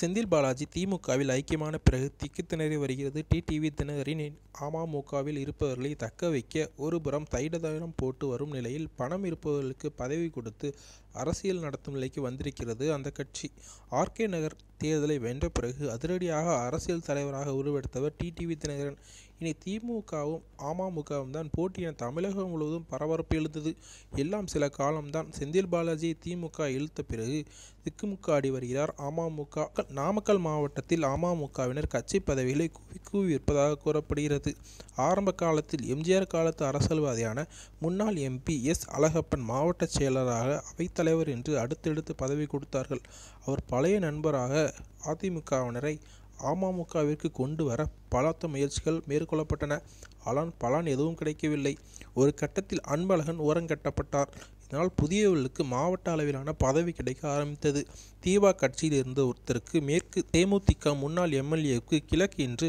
செந்தில் பாலாஜி திமுகவில் ஐக்கியமான பிறகு திக்கு திணறி வருகிறது. டிடிவி தினகரின் அமமுகவில் இருப்பவர்களை தக்க வைக்க ஒருபுறம் தைடதனம் போட்டு வரும் நிலையில் பணம் இருப்பவர்களுக்கு பதவி கொடுத்து அரசியல் நடத்தும் நிலைக்கு வந்திருக்கிறது. அந்த கட்சி ஆர்கே நகர் தேர்தலை வென்ற பிறகு அதிரடியாக அரசியல் தலைவராக உருவெடுத்தவர் டிடிவி தினகரன். இனி திமுகவும் அமமுகவும் தான் போட்டி என தமிழகம் முழுவதும் பரபரப்பு எழுந்தது. எல்லாம் சில காலம்தான். செந்தில் பாலாஜியை திமுக இழுத்த பிறகு திக்குமுக்காடி வருகிறார். அமமுக நாமக்கல் மாவட்டத்தில் அமமுகவினர் கட்சி பதவிகளை கூவி கூவி இருப்பதாக கூறப்படுகிறது. ஆரம்ப காலத்தில் எம்ஜிஆர் காலத்து அரசியல்வாதியான முன்னாள் எம்பி எஸ். அழகப்பன் மாவட்ட செயலராக தலைவர் என்று அடுத்தடுத்து பதவி கொடுத்தார்கள். அவர் பழைய நண்பராக அதிமுகவினரை அமமுகவிற்கு கொண்டு வர பலத்த முயற்சிகள் மேற்கொள்ளப்பட்டன. ஆனால் பலன் எதுவும் கிடைக்கவில்லை. ஒரு கட்டத்தில் அன்பழகன் ஓரங்கட்டப்பட்டார் இதனால் புதியவர்களுக்கு மாவட்ட அளவிலான பதவி கிடைக்க ஆரம்பித்தது. தீபா கட்சியில் இருந்த ஒருத்தருக்கு மேற்கு தேமுதிக முன்னாள் எம்எல்ஏவுக்கு கிழக்கு என்று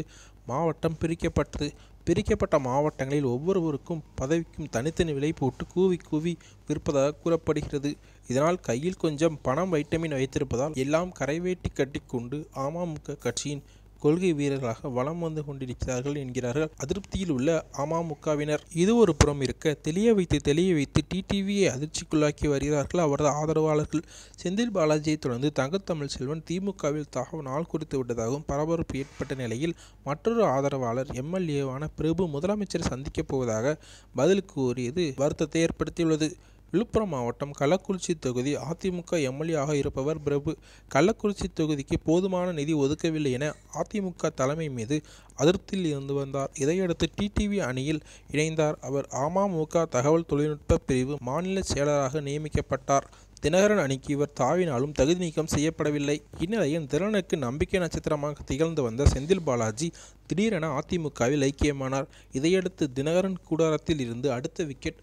மாவட்டம் பிரிக்கப்பட்டது. பிரிக்கப்பட்ட மாவட்டங்களில் ஒவ்வொருவருக்கும் பதவிக்கும் தனித்தனி விலை போட்டு கூவி கூவி விற்பதாக கூறப்படுகிறது. இதனால் கையில் கொஞ்சம் பணம் வைட்டமின் வைத்திருப்பதால் எல்லாம் கரைவேட்டி கட்டிக்கொண்டு அமமுக கட்சியின் கொள்கை வீரர்களாக வலம் வந்து கொண்டிருக்கிறார்கள் என்கிறார்கள். அதிருப்தியில் உள்ள அமமுகவினர். இது ஒரு புறம் இருக்க தெளிய வைத்து தெளிய வைத்து டிடிவியை அதிர்ச்சிக்குள்ளாக்கி வருகிறார்கள். அவரது ஆதரவாளர்கள் செந்தில் பாலாஜியை தொடர்ந்து தங்கத்தமிழ் செல்வன் திமுகவில் தகவல் நாள் குறித்து விட்டதாகவும் பரபரப்பு ஏற்பட்ட நிலையில் மற்றொரு ஆதரவாளர் எம்எல்ஏவான பிரபு முதலமைச்சரை சந்திக்கப் போவதாக பதில் கூறியது வருத்தத்தை ஏற்படுத்தியுள்ளது. விழுப்புரம் மாவட்டம் கள்ளக்குறிச்சி தொகுதி அதிமுக எம்எல்ஏ இருப்பவர் பிரபு. கள்ளக்குறிச்சி தொகுதிக்கு போதுமான நிதி ஒதுக்கவில்லை என அதிமுக தலைமை மீது அதிருப்தியில் இருந்து வந்தார். இதையடுத்து டிடிவி அணியில் இணைந்தார். அவர் அமமுக தகவல் தொழில்நுட்ப பிரிவு மாநில செயலராக நியமிக்கப்பட்டார். தினகரன் அணிக்கு இவர் தாவினாலும் தகுதி நீக்கம் செய்யப்படவில்லை. இந்நிலையில் திறனுக்கு நம்பிக்கை நட்சத்திரமாக திகழ்ந்து வந்த செந்தில் பாலாஜி திடீரென அதிமுகவில் ஐக்கியமானார். இதையடுத்து தினகரன் கூடாரத்தில் இருந்து அடுத்த விக்கெட்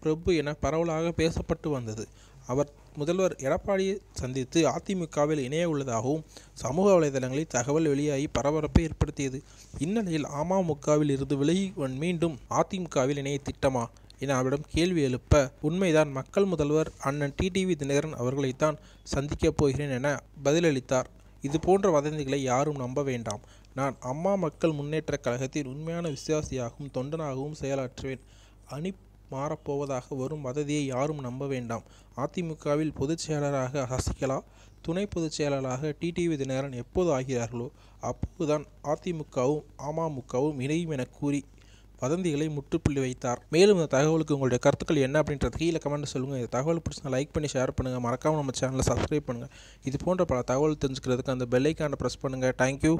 பிரபு என பரவலாக பேசப்பட்டு வந்தது. அவர் முதல்வர் எடப்பாடியை சந்தித்து அதிமுகவில் இணைய உள்ளதாகவும் சமூக வலைதளங்களில் தகவல் வெளியாகி பரபரப்பை ஏற்படுத்தியது. இந்நிலையில் அமமுகவில் இருந்து விலகி மீண்டும் அதிமுகவில் இணைய திட்டமா என அவரிடம் கேள்வி எழுப்ப உண்மைதான் மக்கள் முதல்வர் அண்ணன் டிடிவி தினகரன் அவர்களைத்தான் சந்திக்கப் போகிறேன் என பதிலளித்தார். இது போன்ற வதந்திகளை யாரும் நம்ப வேண்டாம். நான் அம்மா மக்கள் முன்னேற்ற கழகத்தின் உண்மையான விசுவாசியாகவும் தொண்டனாகவும் செயலாற்றுவேன். அனி மாறப்போவதாக வரும் வதந்தியை யாரும் நம்ப வேண்டாம். அதிமுகவில் பொதுச் செயலராக சசிகலா துணை பொதுச் செயலராக டிடிவி தினகரன் எப்போது ஆகிறார்களோ அப்போதுதான் அதிமுகவும் அமமுகவும் இணையும் என கூறி வதந்திகளை முற்றுப்புள்ளி வைத்தார். மேலும் இந்த தகவலுக்கு உங்களுடைய கருத்துக்கள் என்ன அப்படின்றது கீழே கமெண்ட் சொல்லுங்கள் இந்த தகவல் பிடிச்சா லைக் பண்ணி ஷேர் பண்ணுங்கள் மறக்காமல் நம்ம சேனலை சப்ஸ்கிரைப் பண்ணுங்கள் இது போன்ற பல தகவல் தெரிஞ்சுக்கிறதுக்கு அந்த பெல்லைக்கான ப்ரெஸ் பண்ணுங்கள் தேங்க்யூ